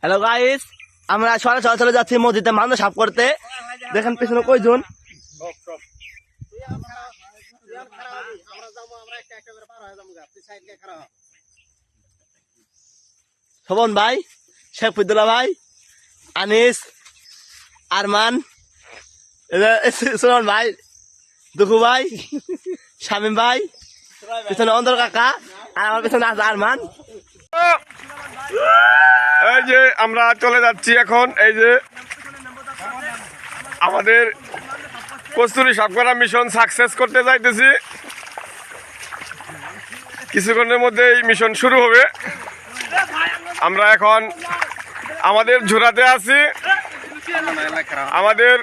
Hello guys আমরা সরাসরি চলে যাচ্ছি মসজিদে মানুষ সাফ করতে। দেখেন পিছনে কয়জন? শোভন ভাই শেখফুদ্দুল্লাহ ভাই, আনিস, আরমান সুমন ভাই, দুখু ভাই, শামিম ভাই, পিছনে অন্দর কাকা, আর আমার পিছনে আছে আরমান। এই যে আমরা চলে যাচ্ছি এখন, এই যে আমাদের কস্তুরি সাপকরা মিশন সাকসেস করতে যাইতেছি। কিছুক্ষণের মধ্যে এই মিশন শুরু হবে। আমরা এখন আমাদের ঝোড়াতে আছি। আমাদের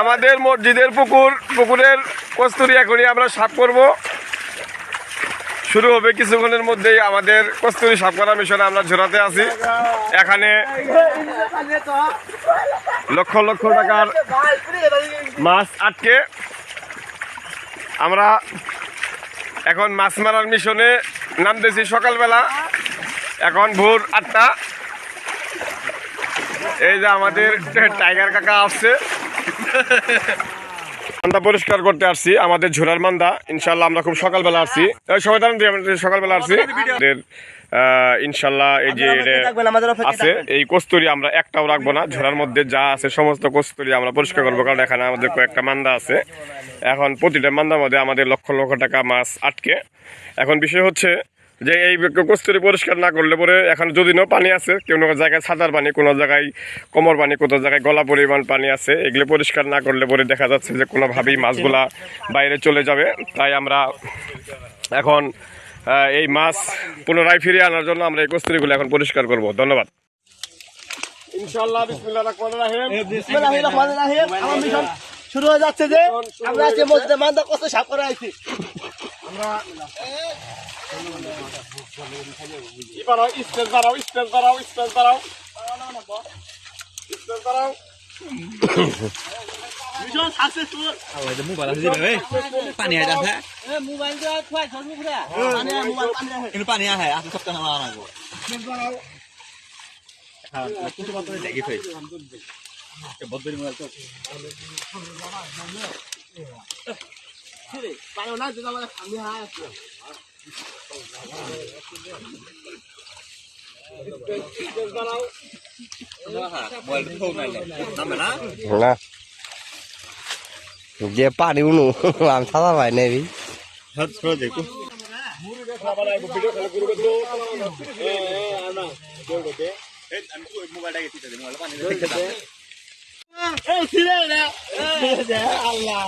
আমাদের মসজিদের পুকুর, পুকুরের কস্তুরি এখনই আমরা সাফ করব। শুরু হবে কিছুক্ষণের মধ্যেই আমাদের কস্তুরি সাফ করা মিশনে আমরা ঝোড়াতে আছি। এখানে লক্ষ লক্ষ টাকার মাছ আটকে। আমরা এখন মাছ মারার মিশনে নামতেছি সকালবেলা। এখন ভোর আটটা। এই যে আমাদের টাইগার কাকা আসছে। মান্দা পরিষ্কার করতে আসছি আমাদের ঝোড়ার মান্দা। ইনশাল্লাহ আমরা খুব সকালবেলা আসছি। সবাই দাঁড়ান সকালবেলা আসছি। ইনশাল্লাহ এই যে আছে এই কস্তুরি আমরা একটাও রাখব না ঝোড়ার মধ্যে যা আছে সমস্ত কস্তুরি আমরা পরিষ্কার করব কারণ এখানে আমাদের কয়েকটা মান্দা আছে। এখন প্রতিটা মান্দার মধ্যে আমাদের লক্ষ লক্ষ টাকা মাছ আটকে। এখন বিষয় হচ্ছে যে এই কস্তুরি পরিষ্কার না করলে পরে এখন যদি না পানি আছে কোনো জায়গায় সাঁতার পানি কোনো জায়গায় কোমর পানি কোনো জায়গায় গলা পরিমাণ পানি আছে এগুলো পরিষ্কার না করলে পরে দেখা যাচ্ছে যে কোনোভাবেই মাছগুলা বাইরে চলে যাবে। তাই আমরা এখন এই মাছ পুনরায় ফিরিয়ে আনার জন্য আমরা এই কস্তুরিগুলো এখন পরিষ্কার করব। ধন্যবাদ। ইনশাআল্লাহ বিসমিল্লাহির রহমানির রহিম। বিসমিল্লাহির রহমানির রহিম। আমার মিশন শুরু হয়ে যাচ্ছে যে আমরা আজকে মসজিদে মান্দা কষ্ট সাফ করে আইছি। কি বাড়াও স্টেজ বাড়াও স্টেজ বাড়াও স্টেজ বাড়াও। স্টেজ বাড়াও। পানী আহে আছে। পানী আহে, সপ্তাহ থৈ। মোবাইলটো পানী নাই যেতিয়া মানে পানী আহে আছে। মোবাইলটো থৌ নাই নামে না। না যে পারি উনু আমি সাদা ভাই নেবি দেখো মোবাইলটা পানি রে আল্লাহ।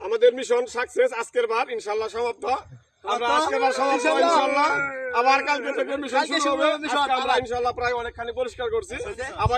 আমাদের মিশন সাকসেস, আজকের বার ইনশাল্লাহ সমাপ্ত। আমরা আবার কালকে আমরা ইনশাআল্লাহ প্রায় অনেকখানি পরিষ্কার করছি। আবার